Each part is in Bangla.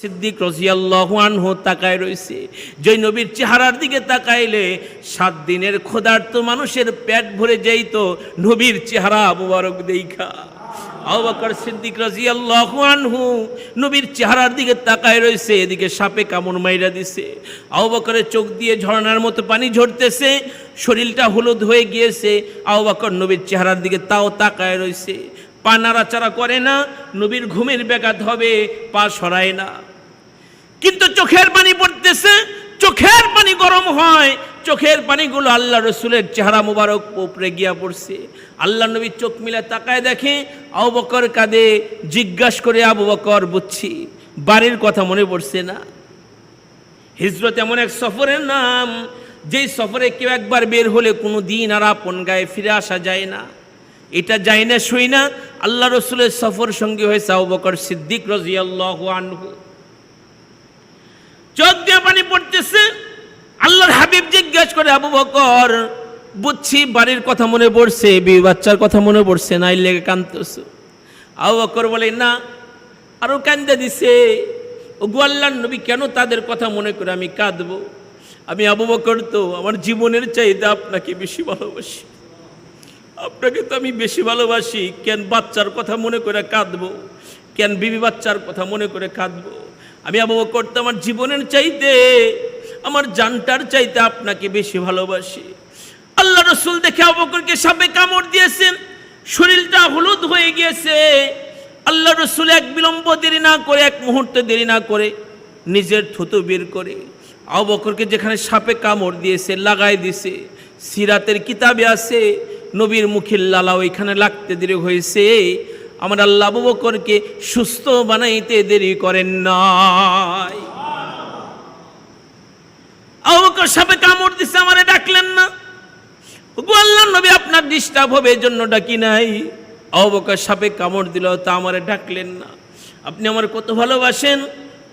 সিদ্দিক রজিয়াল্লাহু আনহু তাকায় রয়েছে যে নবীর চেহারার দিকে তাকাইলে সাত দিনের ক্ষুধার্ত মানুষের পেট ভরে যাইত নবীর চেহারা মুবারক দেখা আবু বকর সিদ্দিক রাদিয়াল্লাহু আনহু নবীর চেহারার দিকে তাকায় রয়েছে এদিকে সাপে কামড় মাইরা দিছে। আবু বকরের চোখ দিয়ে ঝর্ণার মতো পানি ঝরতেছে, শরীরটা হলুদ হয়ে গিয়েছে, আবু বকর নবীর চেহারার দিকে তাও তাকায় রয়েছে পা নাড়াচাড়া করে না, নবীর ঘুমের ব্যাঘাত হবে, পা সরায় না। কিন্তু চোখের পানি পড়তেছে, চোখের পানি গরম হয়। চোখের পানিগুলো আল্লাহ রসুলের চেহারা মুবারক উপরে গিয়া পড়ছে। আল্লাহ নবী চোখ মিলে তাকায় দেখে আবু বকর কাঁদে, জিজ্ঞাস করে আবু বকর, বুঝছি, বাড়ির কথা মনে পড়ছে না। হিজরত এমন এক সফরের নাম, যেই সফরে কেউ একবার বের হলে কোনো দিন আর আপন গায়ে ফিরে আসা যায় না। এটা যায় না, শুই না। আল্লাহ রসুলের সফর সঙ্গী হয়েছে আবু বকর সিদ্দিক রাজিয়াল্লাহু আনহু। চোখ দিয়ে পানি পড়তেছে। আল্লাহর হাবিব জিজ্ঞাসা করে, আবু বকর, বুঝছি বাড়ির কথা মনে পড়ছে, বিবি বাচ্চার কথা মনে পড়ছে না লেগে কান্দতেছ আবু বকর বলে, না, আরও কান্দে দিছে। ও গোয়াল্লার নবী কেন তাদের কথা মনে করে আমি কাঁদবো? আমি আবু বকর তো আমার জীবনের চাহিদা আপনাকে বেশি ভালোবাসি। আপনাকে তো আমি বেশি ভালোবাসি। কেন বাচ্চার কথা মনে করে কাঁদবো? কেন বিবি বাচ্চার কথা মনে করে কাঁদবো? আমি আবু বকর তো আমার জীবনের চাইতে, আমার জানটার চাইতে আপনাকে বেশি ভালোবাসি। আল্লাহ রসুল দেখে আবু বকরকে সাপে কামড় দিয়েছেন, শরীরটা হলুদ হয়ে গিয়েছে। আল্লাহ রসুল এক বিলম্ব দেরি না করে, এক মুহূর্ত দেরি না করে নিজের থুতু বের করে আবু যেখানে সাপে কামড় দিয়েছে লাগাই দিয়েছে, সিরাতের কিতাবে আছে, নবীর মুখের লালা ওইখানে লাগতে দেরি হয়েছে। আমার আল্লাহ আবু বকরকে সুস্থ বানাইতে দেরি করেন নাই। আবু সাপে কামড় দিছে, আমারে ডাকলেন না। আল্লাহ নবী, আপনার ডিস্টার্ব হবে জন্য ডাকি নাই। আবু সাপে কামড় দিল, তা আমারে ডাকলেন না। আপনি আমার কত ভালোবাসেন?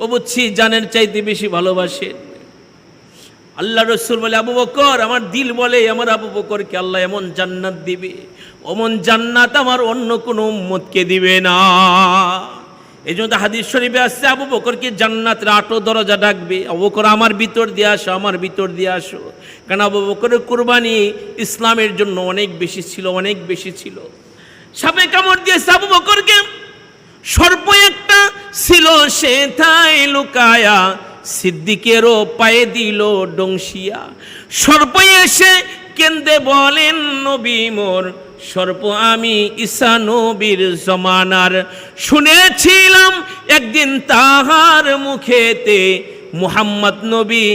ও বুঝছি, জানের চাইতে বেশি ভালোবাসেন। আল্লাহ রসুল বলে, আবু বকর, আমার দিল বলে, আমার আবু বকরকে আল্লাহ এমন জান্নাত দিবে। অমন জান্নাত আমার অন্য কোনো উম্মতকে দিবে না। এই জন্য হাদিস শরীফে আসছে, আবু বকরকে জান্নাতের আটো দরজা ডাকবে। আবু বকর, আমার ভিতর দিয়ে আসো, আমার ভিতর দিয়ে আসো। কারণ আবু বকরের কোরবানি ইসলামের জন্য অনেক বেশি ছিল, অনেক বেশি ছিল। সাপে কামড় দিয়েছে আবু বকরকে। সর্প একটা ছিল, সে থাই লুকায়া সিদ্দিকেরও পায়ে দিল ডংসিয়া সর্প এসে কেন্দে বলেন, নবী মোর সর্প আমি ঈসা নবীর জমানার শুনেছিলাম একদিন তাহার মুখেতে মুহাম্মদ নবী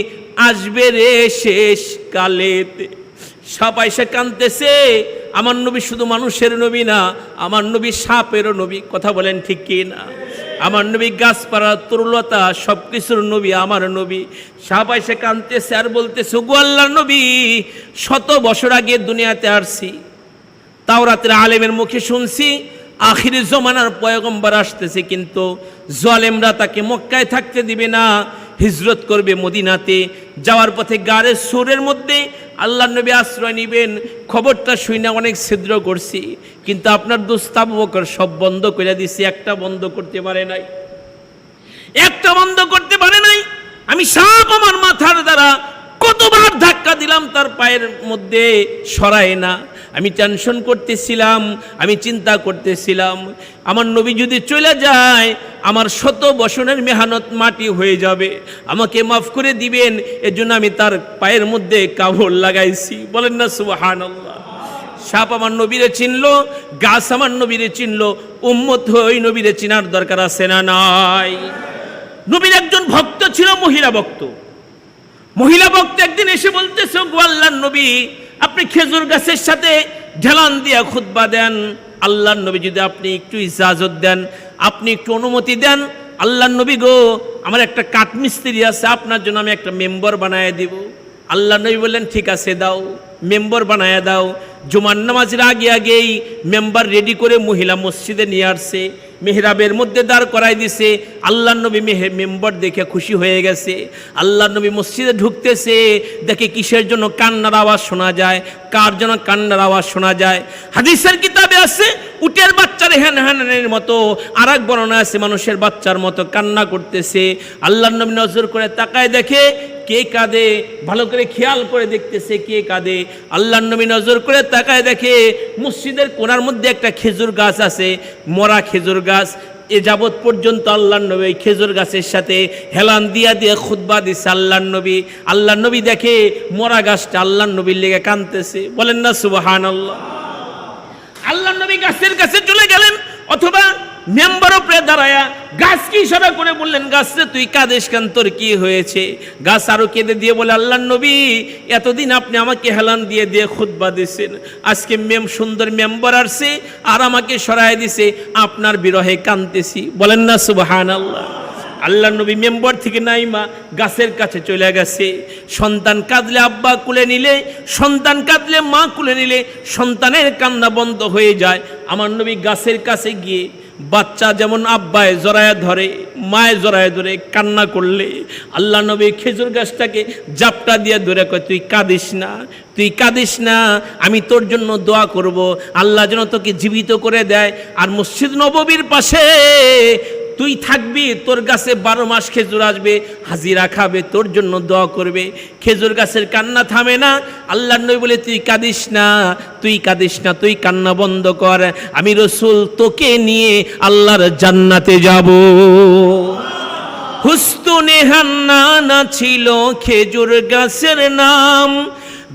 আসবে রে শেষ কালেতে। সবাই সে কানতেছে আমার নবী শুধু মানুষের নবী না, আমার নবী সাপেরও নবী, কথা বলেন ঠিক কি না? আমার নবী গাছপাড়া তরুলতা সব কিছুর নবী, আমার নবী। সবাই সে কানতেছে আর বলতেছে গো নবী, শত বছর আগে দুনিয়াতে আসছি। তাওরাতের আলেমের মুখে শুনছি, আখির জমানার পয়গম্বর আসতেছে, কিন্তু জলেমরা তাকে মক্কায় থাকতে দিবে না, হিজরত করবে মদিনাতে। যাওয়ার পথে গাড়ের সুরের মধ্যে আল্লাহ নবী আশ্রয় নিবেন, খবরটা শুই না অনেক ছিদ্র করছি, কিন্তু আপনার দুস্তাব বকর সব বন্ধ করে দিছি, একটা বন্ধ করতে পারে নাই। একটা বন্ধ করতে পারে নাই। আমি সাপ আমার মাথার দ্বারা কতবার ধাক্কা দিলাম, তার পায়ের মধ্যে সরায় না। আমি টেনশন করতেছিলাম, আমি চিন্তা করতেছিলাম। আমার নবী যদি চলে যায়, আমার শত বসনের মেহনত মাটি হয়ে যাবে। আমাকে মাফ করে দিবেন এর জন্য আমি তার পায়ের মধ্যে কাপড় লাগাইছি। বলেন না সুবাহান সাপ আমার নবীরে চিনলো, গাছ আমার নবীরে চিনলো, উম্মত হয়ে নবীরে চিনার দরকার আছে না নাই? নবীর একজন ভক্ত ছিল, মহিলা ভক্ত। মহিলা ভক্ত একদিন এসে বলতেছে গো আল্লাহর নবী আপনি খেজুর গাছের সাথে ঢেলান দিয়া খুতবা দেন, আল্লাহর নবী যদি আপনি একটু ইজাজত দেন, আপনি একটু অনুমতি দেন, আল্লাহর নবী গো, আমার একটা কাঠমিস্ত্রি আছে, আপনার জন্য আমি একটা মেম্বার বানায় দিব। আল্লাহ নবী বললেন, ঠিক আছে, দাও, মেম্বার বানায় দাও। জুমার নামাজের আগে আগেই মেম্বার রেডি করে মহিলা মসজিদে নিয়ে আসছে। মেহরাবের মধ্যে দাঁড় করাই দিছে। আল্লাহ নবী মেহে মেম্বর দেখে খুশি হয়ে গেছে। আল্লাহ নবী মসজিদে ঢুকতেছে। দেখে কিসের জন্য কান্নার আওয়াজ শোনা যায়? কার জন্য কান্নার আওয়াজ শোনা যায়? হাদিসের কিতাবে আছে উটের বাচ্চার হ্যান হ্যানের মতো আর এক বর্ণনা আছে মানুষের বাচ্চার মতো কান্না করতেছে। আল্লাহ নবী নজর করে তাকায় দেখে কে কাঁদে, ভালো করে খেয়াল করে দেখতেছে কে কাঁদে। আল্লাহ নবী নজর করে তাকায় দেখে মসজিদের কোনার মধ্যে একটা খেজুর গাছ আছে, মরা খেজুর গাছ। এ যাবৎ পর্যন্ত আল্লাহ নবী খেজুর গাছের সাথে হেলান দিয়া দিয়ে খুদ্া দিছে আল্লাহ নবী। আল্লাহ নবী দেখে মরা গাছটা আল্লাহ নবীর লেগে কানতেছে বলেন না সুবাহান আল্লাহ আল্লাহ নবী গাছের কাছে চলে গেলেন, অথবা মেম্বার উপরে দাঁড়ায়া, গাছ কি ইশারা করে বললেন গাছরে তুই কাদেশ কেন? তোর কি হয়েছে? গাছ আরও কেঁদে দিয়ে বলে, আল্লাহ নবী, এতদিন আপনি আমাকে হেলান দিয়ে দিয়ে খুতবা দিয়েছেন আজকে মেম সুন্দর মেম্বার আসছে আর আমাকে সরাই দিছে। আপনার বিরহে কানতেছি বলেন না সুবাহান আল্লাহ আল্লাহ নবী মেম্বার থেকে নাইমা গাছের কাছে চলে গেছে। সন্তান কাঁদলে আব্বা কুলে নিলে, সন্তান কাঁদলে মা কুলে নিলে সন্তানের কান্না বন্ধ হয়ে যায়। আমার নবী গাছের কাছে গিয়ে বাচ্চা যেমন আব্বায় জড়ায় ধরে, মায়ে জড়ায় ধরে কান্না করলে, আল্লাহ নবী খেজুর গাছটাকে জাপটা দিয়ে ধরে কয়, তুই কাঁদিস না, তুই কাঁদিস না, আমি তোর জন্য দোয়া করব। আল্লাহ যেন তোকে জীবিত করে দেয়। আর মসজিদ নববীর পাশে তুই থাকবি, তোর গাছে বারো মাস খেজুর আসবে, হাজিরা খাবে, তোর জন্য দোয়া করবে। খেজুর গাছের কান্না থামে না। আল্লাহ নই বলে, তুই কাঁদিস না, তুই কাঁদিস না, তুই কান্না বন্ধ কর। আমি রসুল তোকে নিয়ে আল্লাহর জান্নাতে যাব। হুস্তুনে হান্না ছিল খেজুর গাছের নাম।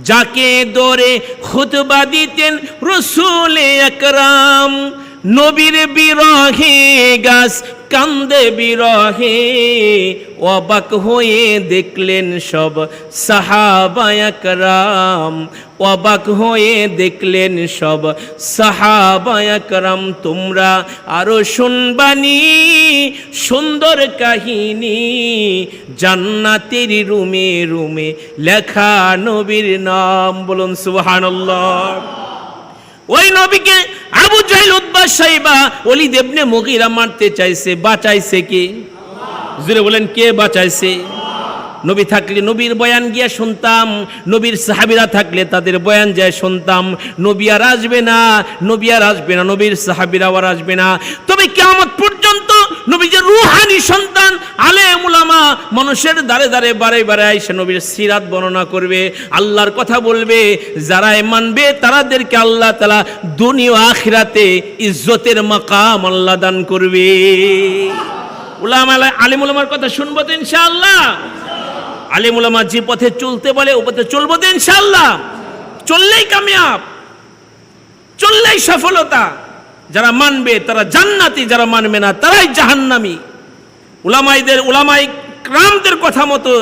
যাকে দরে খুতবা দিতেন রসুল একরাম। নবীর বিরহে গাছ কান্দে বিরহে, অবাক হয়ে দেখলেন সব সাহাবায়াকরাম অবাক হয়ে দেখলেন সব সাহাবায়াকরাম তোমরা আরও শুনবানি, সুন্দর কাহিনী। জান্নাতের রুমে রুমে লেখা নবীর নাম, বলুন সুবহানাল্লাহ। ওই নবীকে আবু জাহিল উদ্বা সাইবা অলি দেবনে মগিরা মারতে চাইছে, বাঁচাইছে কে? জুড়ে বলেন, কে বাঁচাইছে? নবী থাকলে নবীর বয়ান গিয়া শুনতাম, নবীর সাহাবিরা থাকলে তাদের বয়ান যায় শুনতাম, নবী আর আসবে না, নবী আর আসবে না, নবীর সাহাবিরা আর আসবে না। তবে কেমন পর্যন্ত নবী রুহানি সন্তান আলে মুলামা মানুষের দ্বারে দ্বারে, বারে বারে আইসে নবীর সিরাত বর্ণনা করবে, আল্লাহর কথা বলবে যারা মানবে তারাদেরকে আল্লাহ তালা দুনিয়া আখিরাতে ইজ্জতের মাকাম আল্লাহ দান করবে। উলামা, আলিম উলামার কথা শুনব তো ইনশাআল্লাহ? আলিম উলামা যে পথে চলতে বলে, ও পথে চলবো তো ইনশাআল্লাহ? চললেই কামিয়াব, চললেই সফলতা। যারা মানবে, তারা জান্নাতি, যারা মানবে না, তারাই জাহান্নামি। উলামাইদের, উলামাই ক্রামদের কথা মতো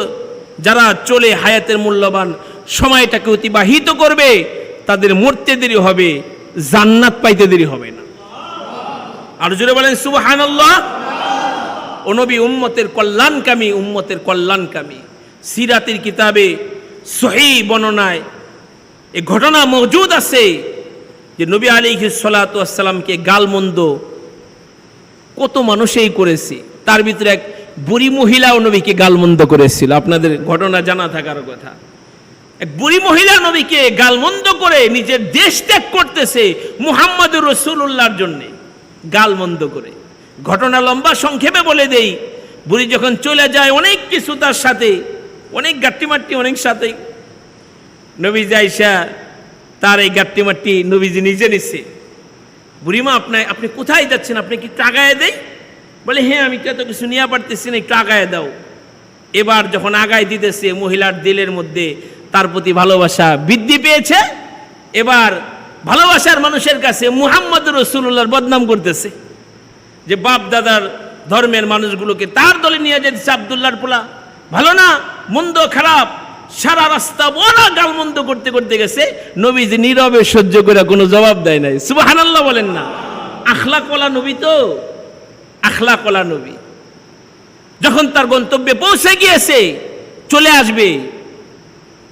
যারা চলে হায়াতের মূল্যবান সময়টাকে অতিবাহিত করবে, তাদের মরতে দেরি হবে, জান্নাত পাইতে দেরি হবে না। আর জোরে বলেন, সুবহানাল্লাহ। ও নবী, উম্মতের কল্যাণকামী উম্মতের কল্যাণকামী। সিরাতের কিতাবে সহি বর্ণনায় এ ঘটনা মজুদ আছে। যে নবী আলী সালাতামকে গালমন্দ কত মানুষেই করেছে, তার ভিতরে এক বুড়ি মহিলাও নবীকে গালমন্দ করেছিল। আপনাদের ঘটনা জানা থাকার কথা। এক বুড়ি মহিলা নবীকে গালমন্দ করে নিজের দেশ ত্যাগ করতেছে মুহাম্মদুর রসুল্লাহর জন্যে, গালমন্দ করে। ঘটনা লম্বা সংক্ষেপে বলে দেই, বুড়ি যখন চলে যায় অনেক কিছু তার সাথে, অনেক গাট্টিমাট্টি অনেক সাথে। নবী যাইসা তার এই গাট্টিমাট্টি নবীজি নিজে নিচ্ছে বুড়িমা আপনার আপনি কোথায় যাচ্ছেন? আপনি কি টাকায় দেই? বলে হ্যাঁ আমি কত কিছু নিয়ে পারতেছি না, একটু আগায় দাও। এবার যখন আগায় দিতেছে, মহিলার দিলের মধ্যে তার প্রতি ভালোবাসা বৃদ্ধি পেয়েছে। এবার ভালোবাসার মানুষের কাছে মুহাম্মদ রসুল্লাহর বদনাম করতেছে। যে বাপ দাদার ধর্মের মানুষগুলোকে তার দলে নিয়ে যেতেছে আবদুল্লাহর পোলা। ভালো না? মন্দ, খারাপ? সারা রাস্তা বড় গালমন্দ করতে করতে গেছে। নবীজি নীরবে সহ্য করে কোনো জবাব দেয় নাই। সুবহানাল্লাহ বলেন না। আখলা কলা নবী তো। আখলা কলা নবী। যখন তার গন্তব্যে পৌঁছে গিয়েছে, চলে আসবে।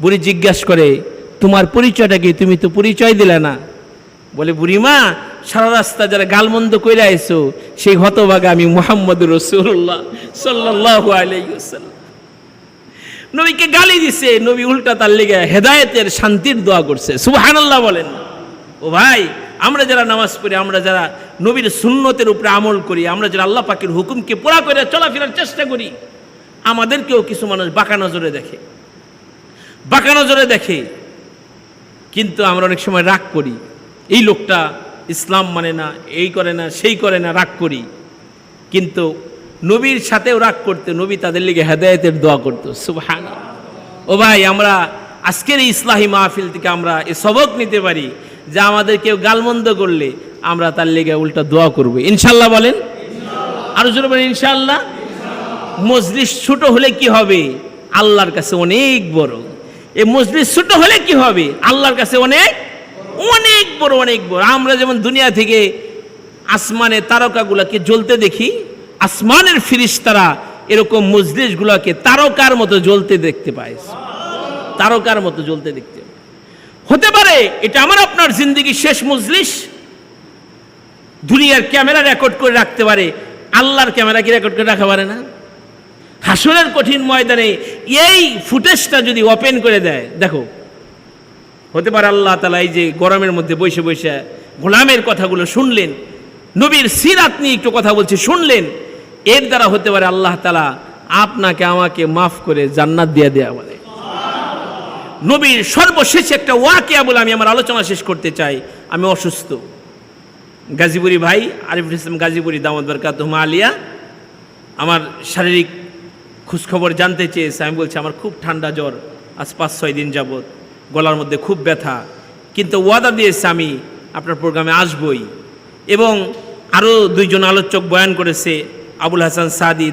বুড়ি জিজ্ঞাসা করে, তোমার পরিচয়টা কি? তুমি তো পরিচয় দিলে না। বলে বুড়িমা সারা রাস্তা যারা গালমন্দ কইরা আইছো, সেই হতভাগা আমি মোহাম্মদ রসুল্লাহ সাল্লাহ আলাইসাল্লাম নবীকে গালি দিছে, নবী উল্টা তার লেগে হেদায়েতের শান্তির দোয়া করছে। সুবহানাল্লাহ বলেন। ও ভাই, আমরা যারা নামাজ পড়ি, আমরা যারা নবীর সুন্নতের উপরে আমল করি, আমরা যারা আল্লাহ পাকের হুকুমকে পোড়া করে চলাফেরার চেষ্টা করি, আমাদেরকেও কিছু মানুষ বাঁকা নজরে দেখে। বাঁকা নজরে দেখে। কিন্তু আমরা অনেক সময় রাগ করি। এই লোকটা ইসলাম মানে না, এই করে না, সেই করে না, রাগ করি। কিন্তু নবীর সাথেও রাগ করতে নবী তাদের লিগে হেদায়েতের দোয়া করতো। সুবহান ও ভাই আমরা আজকের এই ইসলাহী মাহফিল থেকে আমরা এ সবক নিতে পারি যে আমাদের কেউ গালমন্দ করলে আমরা তার লেগে উল্টা দোয়া করব। ইনশাল্লাহ বলেন? আরও জোরে বলেন ইনশাল্লাহ? মজলিস ছোট হলে কি হবে? আল্লাহর কাছে অনেক বড়। এই মজলিস ছোট হলে কি হবে? আল্লাহর কাছে অনেক অনেক বড় অনেক বড়। আমরা যেমন দুনিয়া থেকে আসমানে তারকাগুলোকে জ্বলতে দেখি আসমানের ফিরিস্তারা এরকম মজলিসগুলোকে তারকার মতো জ্বলতে দেখতে পায়। তারকার মতো জ্বলতে দেখতে হতে পারে এটা আমার আপনার জিন্দগি শেষ মজলিস দুনিয়ার ক্যামেরা রেকর্ড করে রাখতে পারে, আল্লাহর ক্যামেরা কি রেকর্ড করে রাখা পারে না? হাসরের কঠিন ময়দানে এই ফুটেজটা যদি ওপেন করে দেয়, দেখো, হতে পারে আল্লাহ তালা এই যে গরমের মধ্যে বসে বসে গোলামের কথাগুলো শুনলেন, নবীর সিরাত নিয়ে একটু কথা বলছে, শুনলেন এর দ্বারা হতে পারে আল্লাহ তালা আপনাকে, আমাকে মাফ করে জান্নাত দিয়ে দেয়া বলে। নবীর সর্বশেষ একটা ওয়াকিয়া বলে আমি আমার আলোচনা শেষ করতে চাই। আমি অসুস্থ। গাজীপুরি ভাই আরিফুল ইসলাম গাজীপুরি দামদ বরকাত আলিয়া আমার শারীরিক খোঁজখবর জানতে চেয়েছে। আমি বলছি, আমার খুব ঠান্ডা জ্বর, আজ পাঁচ ছয় দিন যাবৎ। গলার মধ্যে খুব ব্যথা। কিন্তু ওয়াদা দিয়েছে আমি, আপনার প্রোগ্রামে আসবই। এবং আরও দুইজন আলোচক বয়ান করেছে আবুল হাসান সাদি